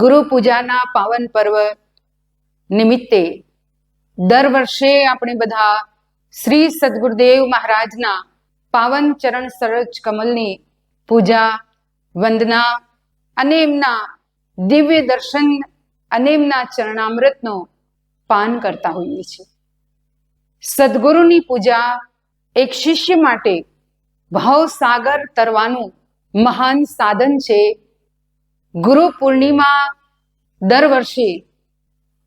ગુરુ પૂજાના પાવન પર્વ નિમિત્તે દર વર્ષે આપણે બધા શ્રી સદગુરુદેવ મહારાજના પાવન ચરણ સરોજ કમલની પૂજા, વંદના અને એમના દિવ્ય દર્શન અને એમના ચરણામૃતનો પાન કરતા હોઈએ છીએ. સદગુરુની પૂજા એક શિષ્ય માટે ભાવસાગર તરવાનું મહાન સાધન છે. ગુરુ પૂર્ણિમા દર વર્ષે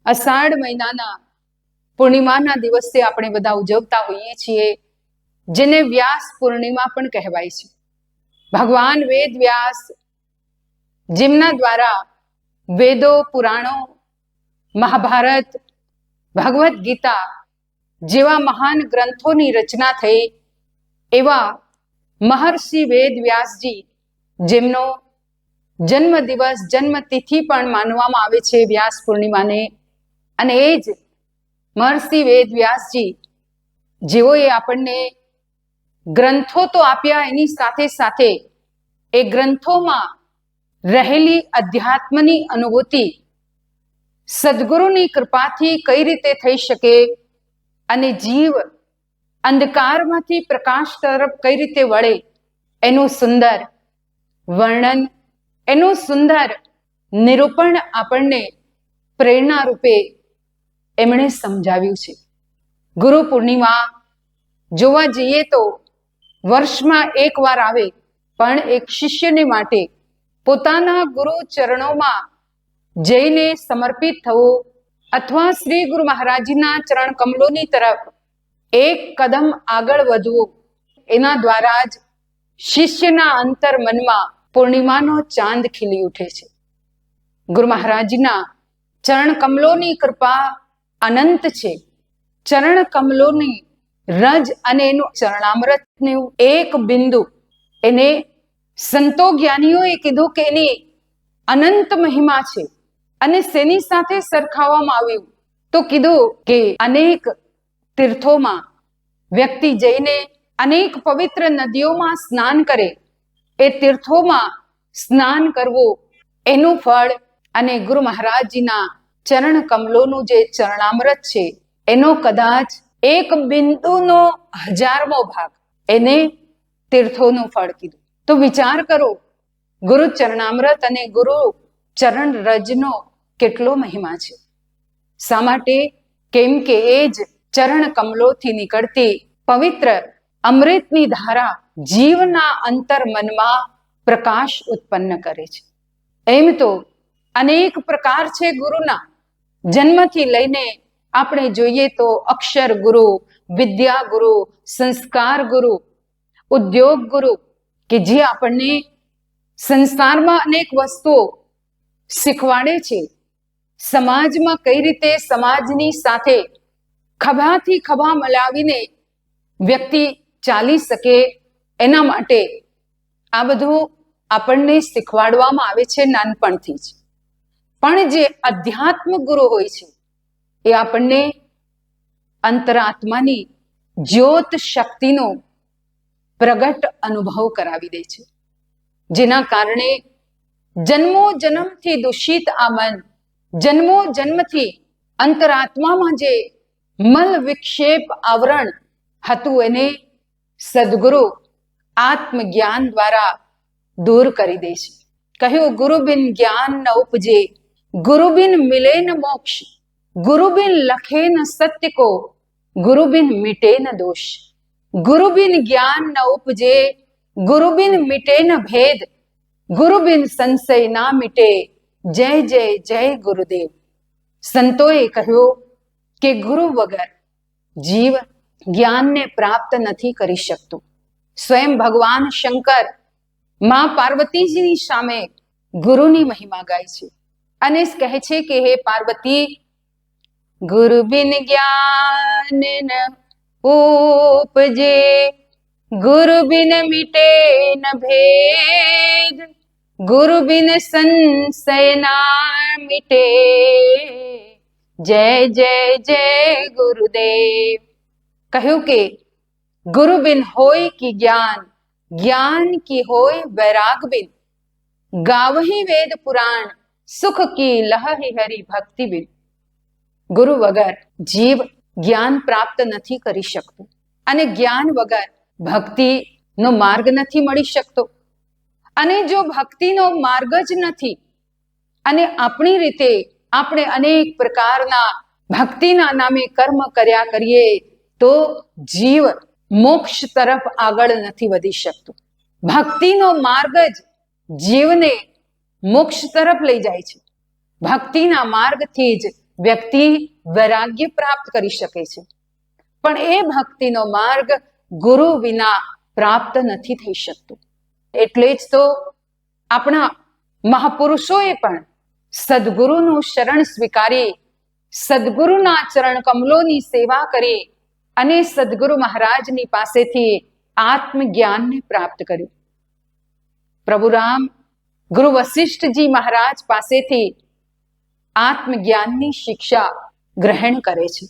અષાઢ મહિનાના પૂર્ણિમાના દિવસે આપણે બધા ઉજવતા હોઈએ છીએ, જેને વ્યાસ પૂર્ણિમા પણ કહેવાય છે. ભગવાન વેદ વ્યાસ જેમના દ્વારા વેદો, પુરાણો, મહાભારત, ભગવદ્ ગીતા જેવા મહાન ગ્રંથોની રચના થઈ એવા મહર્ષિ વેદ વ્યાસજી જેમનો જન્મ દિવસ જન્મ તિથિ પણ માનવામાં આવે છે વ્યાસ પૂર્ણિમાને. અને એ જ મહર્ષિ વેદ વ્યાસજી જેઓએ આપણને ગ્રંથો તો આપ્યા, એની સાથે સાથે એ ગ્રંથોમાં રહેલી અધ્યાત્મની અનુભૂતિ સદગુરુની કૃપાથી કઈ રીતે થઈ શકે અને જીવ અંધકારમાંથી પ્રકાશ તરફ કઈ રીતે વળે, એનું સુંદર વર્ણન એનું સુંદર નિરૂપણ આપણને પ્રેરણા રૂપે એમણે સમજાવ્યું છે. ગુરુ પૂર્ણિમા જોવા જઈએ તો વર્ષમાં એક વાર આવે પણ એક શિષ્યને માટે પોતાના ગુરુ ચરણોમાં જઈને સમર્પિત થવું અથવા શ્રી ગુરુ મહારાજના ચરણ કમલોની તરફ એક કદમ આગળ વધવું એના દ્વારા જ શિષ્યના અંતર મનમાં પૂર્ણિમાનો ચાંદ ખીલી ઉઠે છે. ગુરુ મહારાજના ચરણ કમલોની કૃપા અનંત છે. ચરણ કમલોની રજ અને એનું ચરણામૃતનું એક બિંદુ એને સંતો જ્ઞાનીઓએ કીધું કે એની અનંત મહિમા છે અને શેની સાથે સરખાવવામાં આવ્યું? તો કીધું કે અનેક તીર્થોમાં વ્યક્તિ જઈને અનેક પવિત્ર નદીઓમાં સ્નાન કરે એ તીર્થોમાં સ્નાન કરવું, એનું ફળ અને ગુરુ મહારાજજીના ચરણ કમલોનું જે ચરણામૃત છે, એનો કદાચ એક બિંદુનો હજારમો ભાગ એને તીર્થોનું ફળ કીધું. તો વિચાર કરો, ગુરુ ચરણામૃત અને ગુરુ ચરણ રજનો કેટલો મહિમા છે. શા માટે? કેમ કે એ જ ચરણ કમલોથી નીકળતી પવિત્ર અમૃતની ધારા જીવના અંતર મનમાં પ્રકાશ ઉત્પન્ન કરે છે. એમ તો અનેક પ્રકાર છે ગુરુના. જન્મથી લઈને આપણે જોઈએ તો અક્ષર ગુરુ, વિદ્યા ગુરુ, સંસ્કાર ગુરુ, ઉદ્યોગ ગુરુ, કે જે આપણને સંસારમાં અનેક વસ્તુઓ શીખવાડે છે. સમાજમાં કઈ રીતે સમાજની સાથે ખભાથી ખભા મલાવીને વ્યક્તિ ચાલી શકે એના માટે આ બધું આપણને શીખવાડવામાં આવે છે નાનપણથી જ. પણ જે અધ્યાત્મ ગુરુ હોય છે, એ આપણને અંતરાત્માની જ્યોત શક્તિનો પ્રગટ અનુભવ કરાવી દે છે. જેના કારણે જન્મો જન્મથી દૂષિત આ મન, જન્મો જન્મથી અંતરાત્મામાં જે મલ વિક્ષેપ આવરણ હતું, એને સદગુરુ આત્મજ્ઞાન દ્વારા દૂર કરી દે છે. કહ્યું, ગુરુબિન જ્ઞાન ન ઉપજે, ગુરુબિન મિલે ન મોક્ષ, ગુરુબિન લખે ન સત્ય કો, ગુરુબિન મિટે ન દોષ. ગુરુબિન જ્ઞાન ન ઉપજે, ગુરુબિન મિટે ન ભેદ, ગુરુબિન સંશય ના મિટે, જય જય જય ગુરુદેવ. સંતોએ કહ્યું કે ગુરુ વગર જીવ જ્ઞાનને પ્રાપ્ત નથી કરી શકતું. સ્વયં ભગવાન શંકરમાં પાર્વતીજીની સામે ગુરુની મહિમા ગાય છે. અને કહે છે કે, હે પાર્વતી, ગુરુ બિન જ્ઞાન ન ઉપજે, ગુરુ બિન મિટે ન ભેદ, ગુરુ બિન સંશય ના મિટે. જય જય જય ગુરુદેવ. કહ્યું કે ગુરુ બિન હોય કે જ્ઞાન જ્ઞાન કી હોય વૈરાગ બિન ગાવહી વેદ પુરાણ સુખ કી લહહી હરી ભક્તિ બિન ગુરુ વગર જીવ જ્ઞાન પ્રાપ્ત નથી કરી શકતું અને જ્ઞાન વગર ભક્તિનો માર્ગ નથી મળી શકતો। અને જો ભક્તિનો માર્ગ જ નથી, અને આપણી રીતે આપણે અનેક પ્રકારના ભક્તિના નામે કર્મ કર્યા કરીએ, તો જીવ મોક્ષ તરફ આગળ નથી વધી શકતું. ભક્તિનો માર્ગ જ જીવને મોક્ષ તરફ લઈ જાય છે. ભક્તિના માર્ગથી જ વ્યક્તિ વૈરાગ્ય પ્રાપ્ત કરી શકે છે. પણ એ ભક્તિનો માર્ગ ગુરુ વિના પ્રાપ્ત નથી થઈ શકતો. એટલે જ તો આપણા મહાપુરુષોએ પણ સદગુરુનું શરણ સ્વીકારી, સદગુરુના ચરણ કમલોની સેવા કરી અને સદગુરુ મહારાજની પાસેથી આત્મજ્ઞાનને પ્રાપ્ત કર્યું. પ્રભુ રામ ગુરુ વશિષ્ઠજી મહારાજ પાસેથી આત્મજ્ઞાનની શિક્ષા ગ્રહણ કરે છે.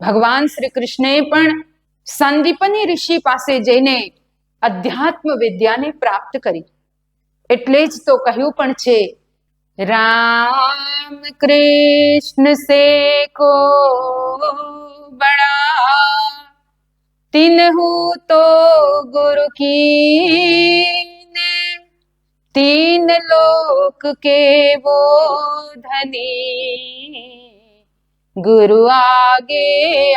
ભગવાન શ્રી કૃષ્ણે પણ સંદીપની ઋષિ પાસે જઈને અધ્યાત્મ વિદ્યાને પ્રાપ્ત કરી. એટલે જ તો કહ્યું પણ છે, રામ કૃષ્ણ સે કો બડા તિનહુ તો ગુરુ કી तीन लोक के वो धनी गुरु आगे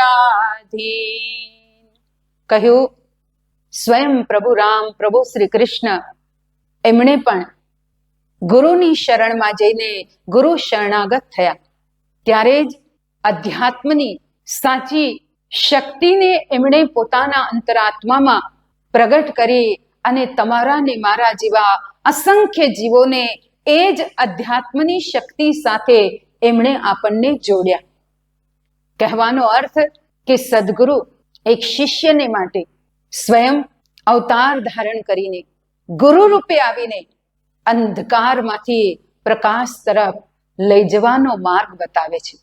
आधीन કહ્યું સ્વયં પ્રભુ રામ પ્રભુ શ્રી કૃષ્ણ એમણે પણ ગુરુની શરણમાં જઈને ગુરુ શરણાગત થયા ત્યારે જ અધ્યાત્મની સાચી શક્તિને એમણે પોતાના અંતરાત્મામાં પ્રગટ કરી અને તમારા ને મારા જેવા અસંખ્ય જીવોને એ જ અધ્યાત્મની શક્તિ સાથે એમણે આપણને જોડ્યા. કહેવાનો અર્થ કે સદગુરુ એક શિષ્યને માટે સ્વયં અવતાર ધારણ કરીને ગુરુ રૂપે આવીને અંધકારમાંથી પ્રકાશ તરફ લઈ જવાનો માર્ગ બતાવે છે.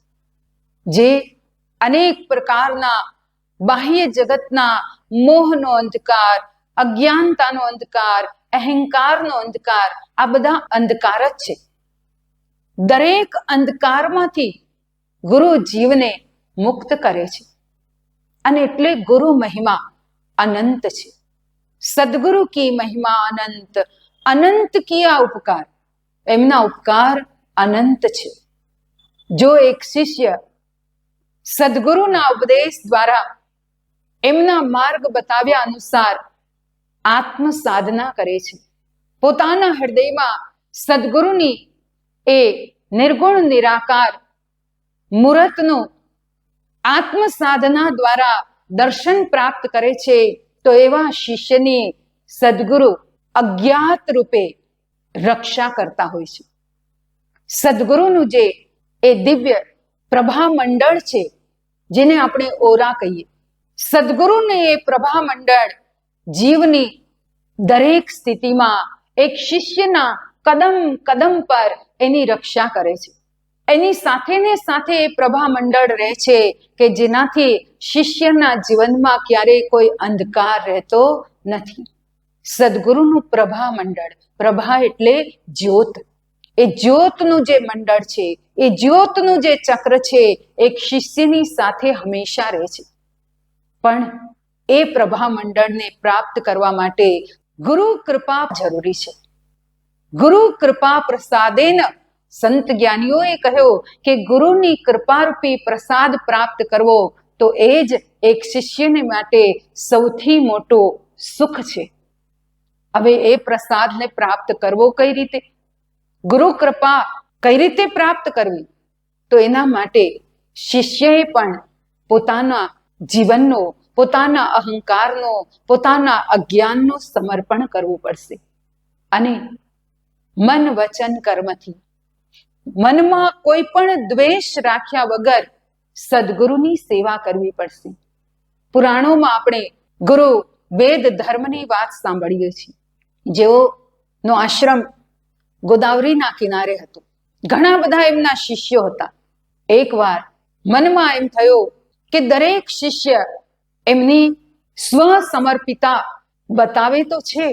જે અનેક પ્રકારના બાહ્ય જગતના મોહનો અંધકાર, અજ્ઞાનતાનો અંધકાર, અહંકારનો અંધકાર, આ બધા અંધકાર જ છે. દરેક અંધકારમાંથી ગુરુ જીવને મુક્ત કરે છે. અને એટલે ગુરુ મહિમા અનંત છે. સદગુરુ કી મહિમા અનંત અનંત કિયા ઉપકાર? એમના ઉપકાર અનંત છે. જો એક શિષ્ય સદગુરુના ઉપદેશ દ્વારા એમના માર્ગ બતાવ્યા અનુસાર આત્મ સાધના કરે છે. પોતાના હૃદયમાં સદગુરુની એ નિર્ગુણ, નિરાકાર મૂર્તનું આત્મ સાધના દ્વારા દર્શન પ્રાપ્ત કરે છે, તો એવા શિષ્યની સદગુરુ અજ્ઞાત રૂપે રક્ષા કરતા હોય છે. સદગુરુનું જે એ દિવ્ય પ્રભા મંડળ છે જેને આપણે ઓરા કહીએ. સદગુરુને એ પ્રભા મંડળ જીવની દરેક સ્થિતિમાં એક શિષ્યના કદમ કદમ પર એની રક્ષા કરે છે. એની સાથે ને સાથે એ પ્રભા મંડળ રહે છે કે જેનાથી શિષ્યના જીવનમાં ક્યારેય કોઈ અંધકાર રહેતો નથી. સદગુરુનું પ્રભા મંડળ પ્રભા એટલે જ્યોત. એ જ્યોતનું જે મંડળ છે, એ જ્યોતનું જે ચક્ર છે એક શિષ્યની સાથે હંમેશા રહે છે. પણ એ પ્રભા મંડળને પ્રાપ્ત કરવા માટે ગુરુ કૃપા જરૂરી છે. ગુરુ કૃપા પ્રસાદેન સંત જ્ઞાનીઓએ કહ્યો કે ગુરુની કૃપારૂપી પ્રસાદ પ્રાપ્ત કરવો તો એ જ એક શિષ્યને માટે સૌથી મોટો સુખ છે. હવે એ પ્રસાદને પ્રાપ્ત કરવો કઈ રીતે? ગુરુ કૃપા કઈ રીતે પ્રાપ્ત કરવી? તો એના માટે શિષ્યએ પણ પોતાના જીવનનો, પોતાના અહંકારનો, પોતાના અજ્ઞાનનો સમર્પણ કરવું પડશે. અને મન વચન કર્મથી. મનમાં કોઈ પણ દ્વેષ રાખ્યા વગર સદગુરુની સેવા કરવી પડશે. પુરાણોમાં આપણે ગુરુ વેદ ધર્મની વાત સાંભળીએ છીએ. જેઓનો આશ્રમ ગોદાવરીના કિનારે હતું. ઘણા બધા એમના શિષ્યો હતા. એકવાર મનમાં એમ થયું કે દરેક શિષ્ય એમની સ્વસમર્પિતા બતાવે તો છે,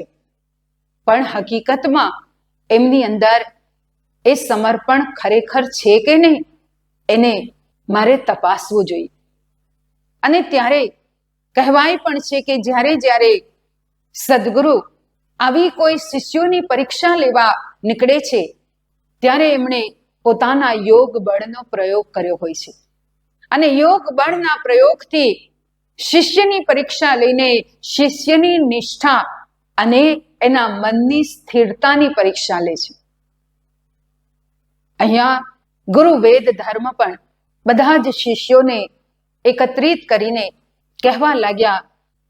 પણ હકીકતમાં એમની અંદર એ સમર્પણ ખરેખર છે કે નહીં, એને મારે તપાસવું જોઈએ. અને ત્યારે કહેવાય પણ છે કે જ્યારે જ્યારે સદગુરુ આવી કોઈ શિષ્યોની પરીક્ષા લેવા નીકળે છે, ત્યારે એમણે પોતાના યોગ બળનો પ્રયોગ કર્યો હોય છે. અને યોગ બળના પ્રયોગથી શિષ્યની પરીક્ષા લઈને શિષ્યની નિષ્ઠા અને એના મનની સ્થિરતાની પરીક્ષા લે છે. અહીંયા ગુરુ વેદ ધર્મ પણ બધા જ શિષ્યોને એકત્રિત કરીને કહેવા લાગ્યા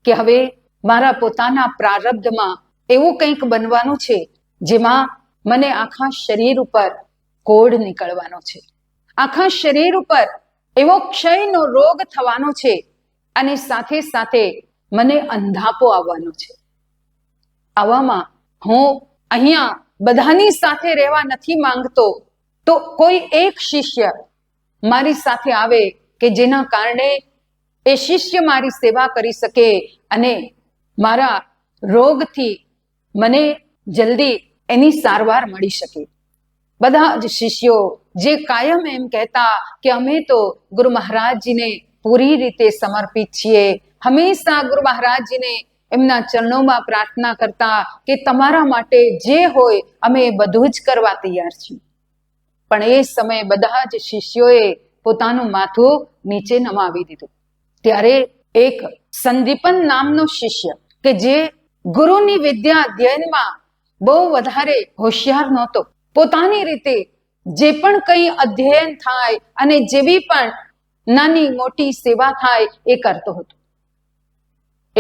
કે હવે મારા પોતાના પ્રારબ્ધમાં એવું કંઈક બનવાનું છે જેમાં મને આખા શરીર ઉપર કોડ નીકળવાનો છે. આખા શરીર ઉપર એવો ક્ષયનો રોગ થવાનો છે અને સાથે સાથે મને અંધાપો આવવાનો છે. આવામાં હું અહીંયા બધાની સાથે રહેવા નથી માંગતો તો કોઈ એક શિષ્ય મારી સાથે આવે કે જેના કારણે એ શિષ્ય મારી સેવા કરી શકે અને મારા રોગથી મને જલ્દી એની સારવાર મળી શકે. બધા જ શિષ્યો જે કાયમ એમ કહેતા કે અમે તો ગુરુ મહારાજજીને પૂરી રીતે સમર્પિત છીએ, હંમેશા ગુરુ મહારાજજીને એમના ચરણોમાં પ્રાર્થના કરતા કે તમારા માટે જે હોય અમે બધું જ કરવા તૈયાર છીએ. પણ એ સમયે બધા જ શિષ્યોએ પોતાનું માથું નીચે નમાવી દીધું. ત્યારે એક સંદીપન નામનો શિષ્ય કે જે ગુરુની વિદ્યા અધ્યયનમાં બહુ વધારે હોશિયાર નહોતો. પોતાની રીતે જે પણ કંઈ અધ્યયન થાય અને જેવી પણ નાની મોટી સેવા થાય એ કરતો હતો.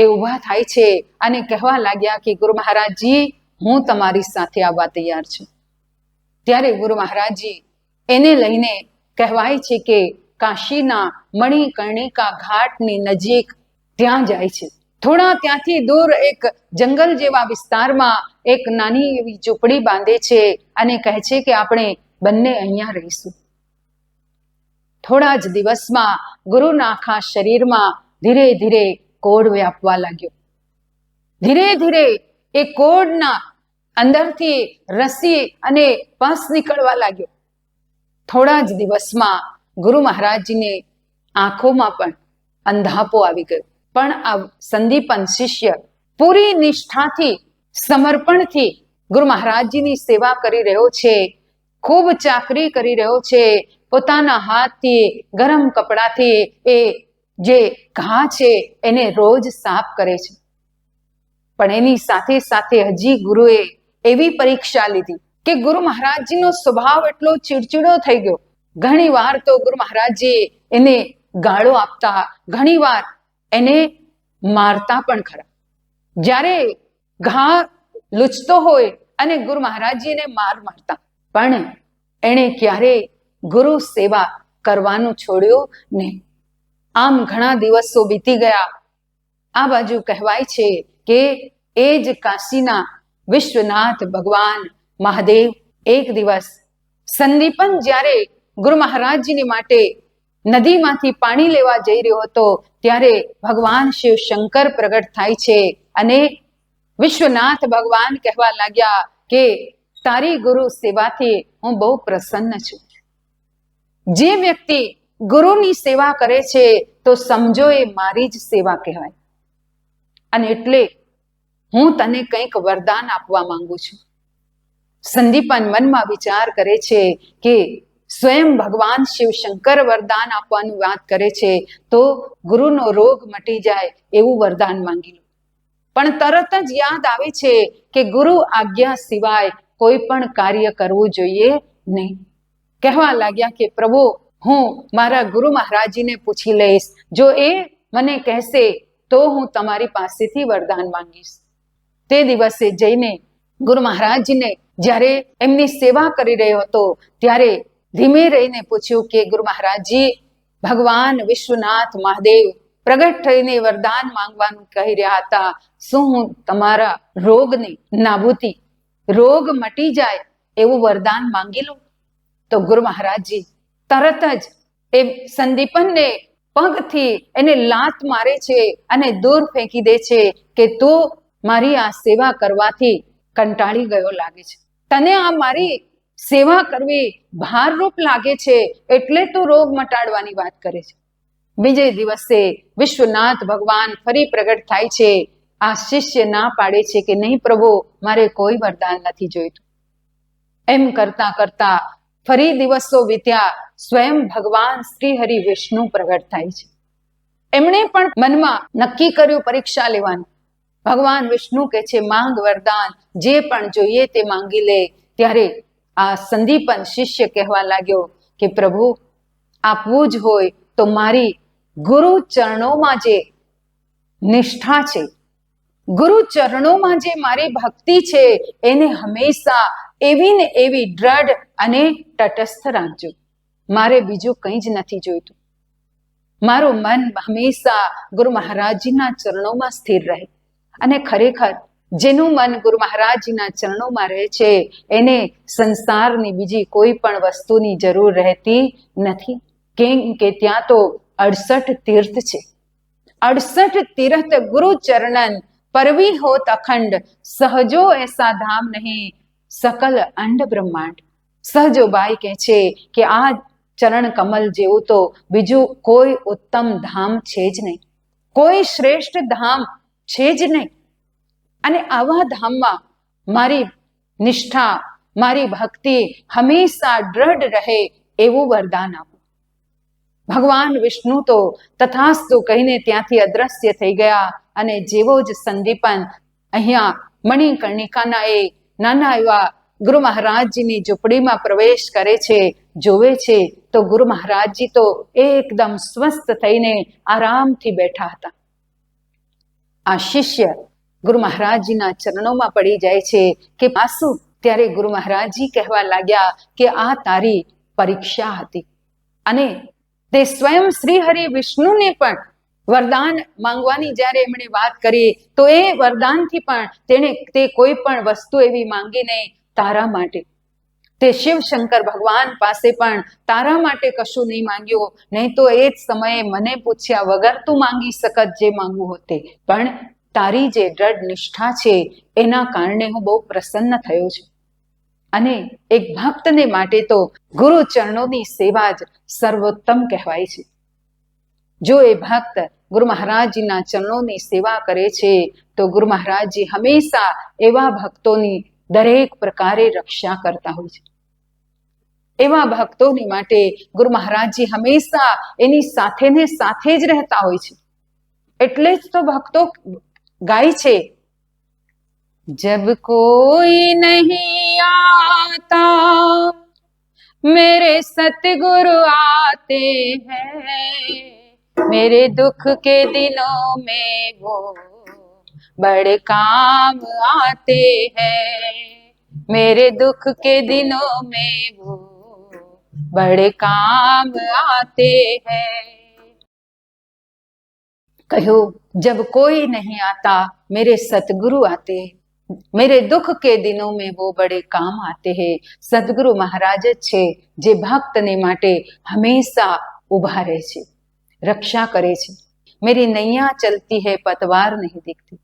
એ ઊભા થાય છે અને કહેવા લાગ્યા કે ગુરુ મહારાજજી, હું તમારી સાથે આવવા તૈયાર છું. ત્યારે ગુરુ મહારાજજી એને લઈને કહેવાય છે કે કાશીના મણિકર્ણિકા ઘાટની નજીક ત્યાં જાય છે. થોડા ત્યાંથી દૂર એક જંગલ જેવા વિસ્તારમાં એક નાની એવી ઝૂંપડી બાંધે છે અને કહે છે કે આપણે બંને અહીંયા રહીશું. થોડા જ દિવસમાં ગુરુના આખા શરીરમાં ધીરે ધીરે કોડ વ્યાપવા લાગ્યો. ધીરે ધીરે એ કોડના અંદરથી રસી અને પસ નીકળવા લાગ્યો. થોડા જ દિવસમાં ગુરુ મહારાજજીને આંખોમાં પણ અંધાપો આવી ગયો. પણ સંદીપન શિષ્ય પૂરી નિષ્ઠાથી, સમર્પણથી ગુરુ મહારાજજીની સેવા કરી રહ્યો છે. ખૂબ ચાકરી કરી રહ્યો છે. પોતાના હાથથી, ગરમ કપડાથી એ જે ઘા છે એને રોજ સાફ કરે છે. પણ એની સાથે સાથે હજી ગુરુએ એવી પરીક્ષા લીધી કે ગુરુ મહારાજજીનો સ્વભાવ એટલો ચીડચીડો થઈ ગયો. ઘણી વાર તો ગુરુ મહારાજજી એને ગાળો આપતા ઘણી વાર એને મારતા પણ ખરા. જ્યારે ઘા લૂછતો હોય અને ગુરુ મહારાજજીને માર મારતા, પણ એણે ક્યારે ગુરુ સેવા કરવાનું છોડ્યું નહીં. આમ ઘણા દિવસો વીતી ગયા. આ બાજુ કહેવાય છે કે એ જ કાશીના વિશ્વનાથ ભગવાન મહાદેવ એક દિવસ સંદીપન જ્યારે ગુરુ મહારાજજીની માટે નદીમાંથી પાણી લેવા જઈ રહ્યો હતો ત્યારે ભગવાન શિવ શંકર પ્રગટ થાય છે અને વિશ્વનાથ ભગવાન કહેવા લાગ્યા કે, તારી ગુરુ સેવાથી હું બહુ પ્રસન્ન છું. જે વ્યક્તિ ગુરુની સેવા કરે છે, તો સમજો એ મારી જ સેવા કહેવાય. અને એટલે હું તને કંઈક વરદાન આપવા માંગુ છું. સંદીપન મનમાં વિચાર કરે છે કે સ્વયં ભગવાન શિવ શંકર વરદાન આપવાનું વાત કરે છે, તો ગુરુનો રોગ મટી જાય એવું વરદાન માંગી લો. પણ તરત જ યાદ આવે છે કે ગુરુ આજ્ઞા સિવાય કોઈ પણ કાર્ય કરવું જોઈએ નહીં. કહેવા લાગ્યા કે, પ્રભુ, હું મારા ગુરુ મહારાજીને પૂછી લઈશ. જો એ મને કહેશે, તો હું તમારી પાસેથી વરદાન માંગીશ. તે દિવસે જઈને ગુરુ મહારાજને જ્યારે એમની સેવા કરી રહ્યો હતો, ત્યારે ધીમે રહીને પૂછ્યું કે, ગુરુ મહારાજજી, ભગવાન વિશ્વનાથ મહાદેવ પ્રગટ થઈને વરદાન માંગવાનું કહી રહ્યા હતા. શું હું તમારા રોગની નાબૂદી, રોગ મટી જાય એવું વરદાન માંગી લઉં? તો ગુરુ મહારાજજી તરત જ એ સંદીપનને પગથી એને લાત મારે છે અને દૂર ફેંકી દે છે કે, તું મારી આ સેવા કરવાથી કંટાળી ગયો લાગે છે. તને આ મારી સેવા કરવી ભારરૂપ લાગે છે એટલે તો રોગ મટાડવાની વાત કરે છે. બીજે દિવસે વિશ્વનાથ ભગવાન ફરી પ્રગટ થાય છે. આ શિષ્ય ના પાડે છે કે નહીં પ્રભુ, મારે કોઈ વરદાન નથી જોઈતું. એમ કરતા કરતા ફરી દિવસો વીત્યા સ્વયં ભગવાન શ્રી હરિ વિષ્ણુ પ્રગટ થાય છે. એમણે પણ મનમાં નક્કી કર્યું પરીક્ષા લેવાનું. ભગવાન વિષ્ણુ કે છે, માંગ વરદાન જે પણ જોઈએ તે માંગી લે. ત્યારે આ સંદીપન શિષ્ય કહેવા લાગ્યો કે, પ્રભુ, આપવું જ હોય તો મારી ગુરુ ચરણોમાં જે નિષ્ઠા છે, ગુરુ ચરણોમાં જે મારી ભક્તિ છે, એને હંમેશા એવી ને એવી દ્રઢ અને તટસ્થ રાખજો. મારે બીજું કંઈ જ નથી જોઈતું. મારું મન હંમેશા ગુરુ મહારાજજીના ચરણોમાં સ્થિર રહે. અને ખરેખર જેનું મન ગુરુ મહારાજના ચરણોમાં રહે છે, એને સંસારની બીજી કોઈ પણ વસ્તુની જરૂર રહેતી નથી. કેમ કે ત્યાં તો અડસઠ તીર્થ છે. અડસઠ તીર્થ ગુરુ ચરણન પરવી હોત અખંડ, સહજો એસા ધામ નહીં, સકલ અંડ બ્રહ્માંડ. સહજો બાઈ કહે છે કે આ ચરણ કમલ જેવું તો બીજું કોઈ ઉત્તમ ધામ છે જ નહીં. કોઈ શ્રેષ્ઠ ધામ છે જ નહીં. અને આવા ધામમાં મારી નિષ્ઠા, મારી ભક્તિ હંમેશા દ્રઢ રહે એવું વરદાન આપો. ભગવાન વિષ્ણુ તો તથાસ્તુ કહીને ત્યાંથી અદ્રશ્ય થઈ ગયા અને જેવો જ સંદીપન અહીંયા મણિકર્ણિકાના એ નાના એવા ગુરુ મહારાજજીની ઝૂંપડીમાં પ્રવેશ કરે છે, જોવે છે, તો ગુરુ મહારાજજી તો એકદમ સ્વસ્થ થઈને આરામથી બેઠા હતા. આ શિષ્ય ગુરુ મહારાજજીના ચરણોમાં પડી જાય છે કે આસુ ત્યારે ગુરુ મહારાજજી કહેવા લાગ્યા કે આ તારી પરીક્ષા હતી. અને તે સ્વયં શ્રી હરિ વિષ્ણુને પણ વરદાન માંગવાની જ્યારે એમણે વાત કરી, તો એ વરદાનથી પણ તેણે તે કોઈ પણ વસ્તુ એવી માંગી નહીં તારા માટે. તે શિવ શંકર ભગવાન પાસે પણ તારા માટે કશું નહીં માંગ્યું, નહીં તો એ જ સમયે મને પૂછ્યા વગર તું માંગી શકત જે માંગવું હોતે. પણ તારી જે દ્રઢ નિષ્ઠા છે, એના કારણે હું બહુ પ્રસન્ન થયો છું. અને એક ભક્તને માટે તો ગુરુ ચરણોની સેવા જ સર્વોત્તમ કહેવાય છે. જો એ ભક્ત ગુરુ મહારાજજીના ચરણોની સેવા કરે છે, તો ગુરુ મહારાજજી હંમેશા એવા ભક્તોની દરેક પ્રકારે રક્ષા કરતા હોય છે. એવા ભક્તોની માટે ગુરુ મહારાજજી હંમેશા એની સાથે ને સાથે જ રહેતા હોય છે. એટલે જ તો ભક્તો गाई छे। जब कोई नहीं आता, मेरे सतगुरु आते हैं। मेरे दुख के दिनों में वो बड़े काम आते हैं। मेरे दुख के दिनों में वो बड़े काम आते हैं। કહ્યું जब कोई नहीं आता मेरे सतगुरु आते हैं मेरे दुख के दिनों में वो बड़े કામ આતે હે સદગુરુ મહારાજ જ છે જે ભક્તને માટે હંમેશા ઊભા રહે છે રક્ષા કરે છે मेरी नैया चलती है पतवार नहीं दिखती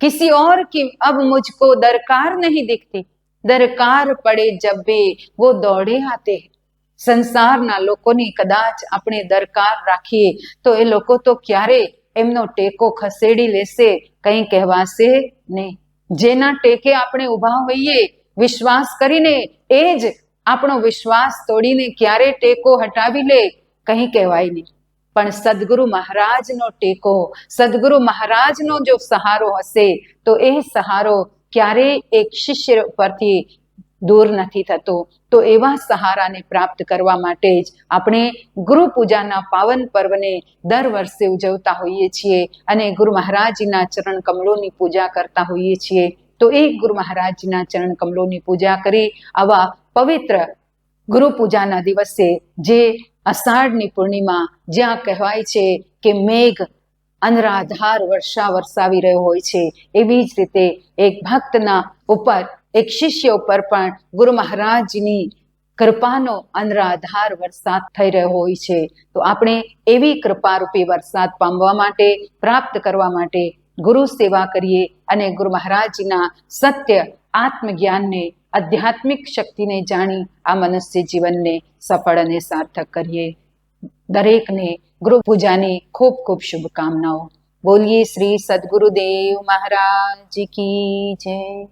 किसी और की अब मुझको दरकार नहीं दिखती दरकार પડે जब भी वो दौड़े आते हैं સંસારના લોકોની કદાચ આપણે દરકાર રાખીએ તો એ લોકો તો ક્યારે એમનો ટેકો ખસેડી લેશે, કંઈ કહેવાશે નહીં. જેના ટેકે આપણે ઊભા હોઈએ, વિશ્વાસ કરીને એ જ આપણો વિશ્વાસ તોડીને ક્યારે ટેકો હટાવી લે, કંઈ કહેવાય નહીં. પણ સદગુરુ મહારાજનો ટેકો, સદગુરુ મહારાજનો જો સહારો હશે, તો એ સહારો ક્યારેય એક શિષ્ય પરથી દૂર નથી થતો. તો એવા સહારાને પ્રાપ્ત કરવા માટે જ આપણે ગુરુ પૂજાના પાવન પર્વને દર વર્ષે ઉજવતા હોઈએ છીએ અને ગુરુ મહારાજના ચરણ કમળોની પૂજા કરતા હોઈએ છીએ. તો એ ગુરુ મહારાજના ચરણ કમળોની પૂજા કરી આવા પવિત્ર ગુરુ પૂજાના દિવસે જે અષાઢની પૂર્ણિમા જ્યાં કહેવાય છે કે મેઘ અનરાધાર વર્ષા વરસાવી રહ્યો હોય છે, એવી જ રીતે એક ભક્તના ઉપર એક શિષ્ય ઉપર પણ ગુરુ મહારાજની કૃપાનો અનરાધાર વરસાદ થઈ રહ્યો હોય છે. તો આપણે એવી કૃપારૂપી વરસાદ પામવા માટે, પ્રાપ્ત કરવા માટે ગુરુ સેવા કરીએ અને ગુરુ મહારાજના સત્ય આત્મજ્ઞાનને, આધ્યાત્મિક શક્તિને જાણી આ મનુષ્ય જીવનને સફળ અને સાર્થક કરીએ. દરેકને ગુરુ પૂજાની ખૂબ ખૂબ શુભકામનાઓ. બોલીએ શ્રી સદગુરુદેવ મહારાજ કી જય.